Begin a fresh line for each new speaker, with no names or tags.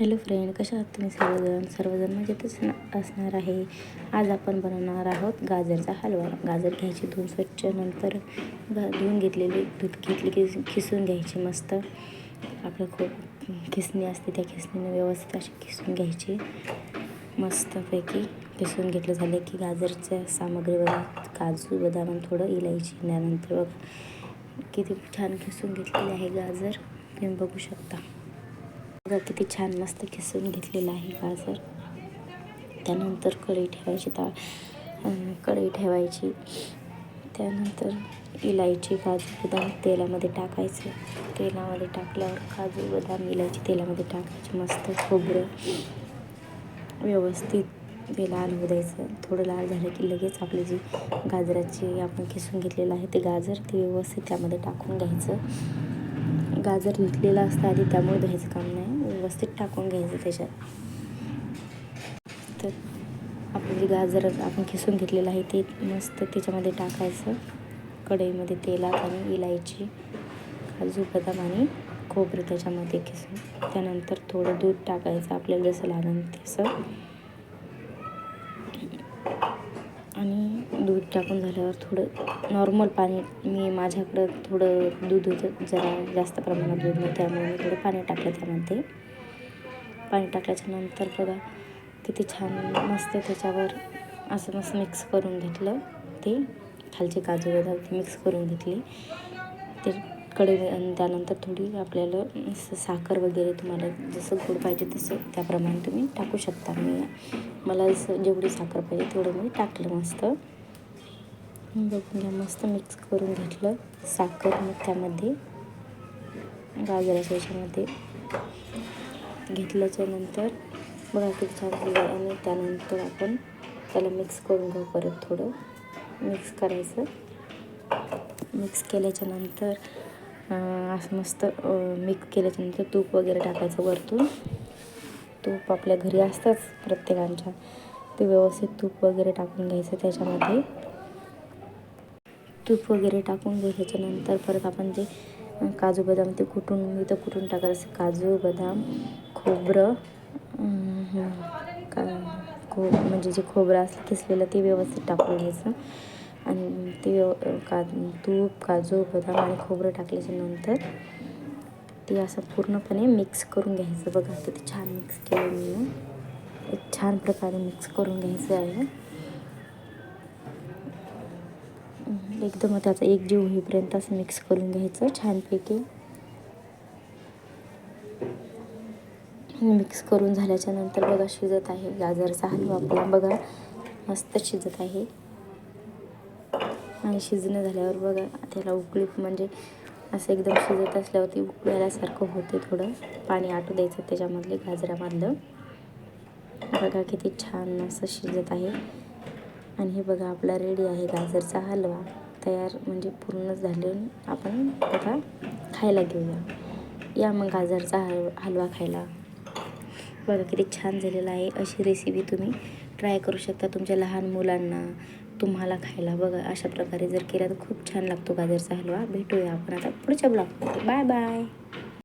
Hello friend कशा आहात तुम्ही सर्वजण? सर्वजण मजेतच न- असणार आहे. आज आपण बनवणार आहोत गाजरचा हलवा. गाजर घ्यायची धुवून स्वच्छ नंतर धुवून घेतलेली दूध घेतली की खिसून घ्यायची मस्त. आपलं खूप खिसणी असते त्या खिसणीने व्यवस्थित अशी खिसून घ्यायची. मस्तपैकी खिसून घेतलं झालं की गाजरच्या सामग्री बघा काजू बदाम आणि थोडं इलायची. त्यानंतर बघा किती छान खिसून घेतलेली आहे गाजर. तुम्ही बघू शकता. बघा किती छान मस्त खिसून घेतलेलं आहे गाजर. त्यानंतर कढई ठेवायची डाळ कढई ठेवायची. त्यानंतर इलायची काजू बदाम तेलामध्ये टाकायचं. तेलामध्ये टाकल्यावर काजू बदाम इलायची तेलामध्ये टाकायची. मस्त खोबरं व्यवस्थित ते लाल होऊ द्यायचं. थोडं लाल झालं की लगेच आपली जी गाजराची आपण खिसून घेतलेलं आहे ते गाजर ते व्यवस्थित त्यामध्ये टाकून घ्यायचं. गाजर धुतलेलं असतं आधी त्यामुळे धुवायचं काम नाही. व्यवस्थित टाकून घ्यायचं त्याच्यात. तर आपलं जे गाजर आपण खिसून घेतलेलं आहे ते मस्त त्याच्यामध्ये टाकायचं. कढईमध्ये तेलात आणि इलायची काजू बदाम आणि खोबरं त्याच्यामध्ये खिसून. त्यानंतर थोडं दूध टाकायचं आपल्याला जसं लागेल तसं. आणि दूध टाकून झाल्यावर थोडं नॉर्मल पाणी मी माझ्याकडं थोडं दूध होतं जरा जास्त प्रमाणात दूध होतं त्यामुळे मी थोडं पाणी टाकलं त्यामध्ये पाणी टाकल्याच्या नंतर बघा किती छान मस्त त्याच्यावर असं मस्त मिक्स करून घेतलं ते. खालचे काजू बदाम ते मिक्स करून घेतली. ते कडे आणि त्यानंतर थोडी आपल्याला असं साखर वगैरे तुम्हाला जसं गोड पाहिजे तसं त्याप्रमाणे तुम्ही टाकू शकता. मी मला जसं जेवढी साखर पाहिजे तेवढं मी टाकलं मस्त. बघून घ्या. मस्त मिक्स करून घेतलं. साखर मग त्यामध्ये. गाजराच्या याच्यामध्ये. घेतल्याच्यानंतर बघा किती छान झालं आणि त्यानंतर आपण त्याला मिक्स करून घेऊ परत थोडं. मिक्स करायचं. मिक्स केल्याच्यानंतर असं मस्त मिक्स केल्याच्यानंतर तूप वगैरे टाकायचं वरतून. तूप आपल्या घरी असतंच प्रत्येकांच्या. ते व्यवस्थित तूप वगैरे टाकून घ्यायचं त्याच्यामध्ये. तूप वगैरे टाकून घ्यायच्या परत आपण जे काजू बदाम ते कुटून मी तर कुटून टाकायचं काजू बदाम खोबरं का खो म्हणजे जे खोबरं असलं किसलेलं ते व्यवस्थित टाकून घ्यायचं. आणि ते व्यव का तूप काजू बदाम आणि खोबरं टाकल्याच्या नंतर ते असं पूर्णपणे मिक्स करून घ्यायचं. बघा तर ते छान मिक्स केलं मी. एक छान प्रकारे मिक्स करून घ्यायचं आहे. एकदम त्याचा एक जीव होईपर्यंत असं मिक्स करून घ्यायचं छानपैकी. मिक्स करून झाल्याच्यानंतर बघा शिजत आहे. गाजरचा हलवा आपला बघा मस्त शिजत आहे. आणि शिजणं झाल्यावर बघा त्याला उकळी म्हणजे असं एकदम शिजत असल्यावरती उकळल्यासारखं होते थोडं. पाणी आटू द्यायचं त्याच्यामधले गाजरामधलं. बघा किती छान असं शिजत आहे. आणि हे बघा आपला रेडी आहे गाजरचा हलवा. तयार म्हणजे पूर्ण झाले आपण त्याला खायला घेऊया. या मग गाजरचा हल हलवा खायला. बघा किती छान झालेला आहे. अशी रेसिपी तुम्ही ट्राय करू शकता तुमच्या लहान मुलांना. तुम्हाला खायला बघा. अशा प्रकारे जर केला तर खूप छान लागतो गाजरचा हलवा. भेटूया आपण आता पुढच्या ब्लॉगमध्ये बाय बाय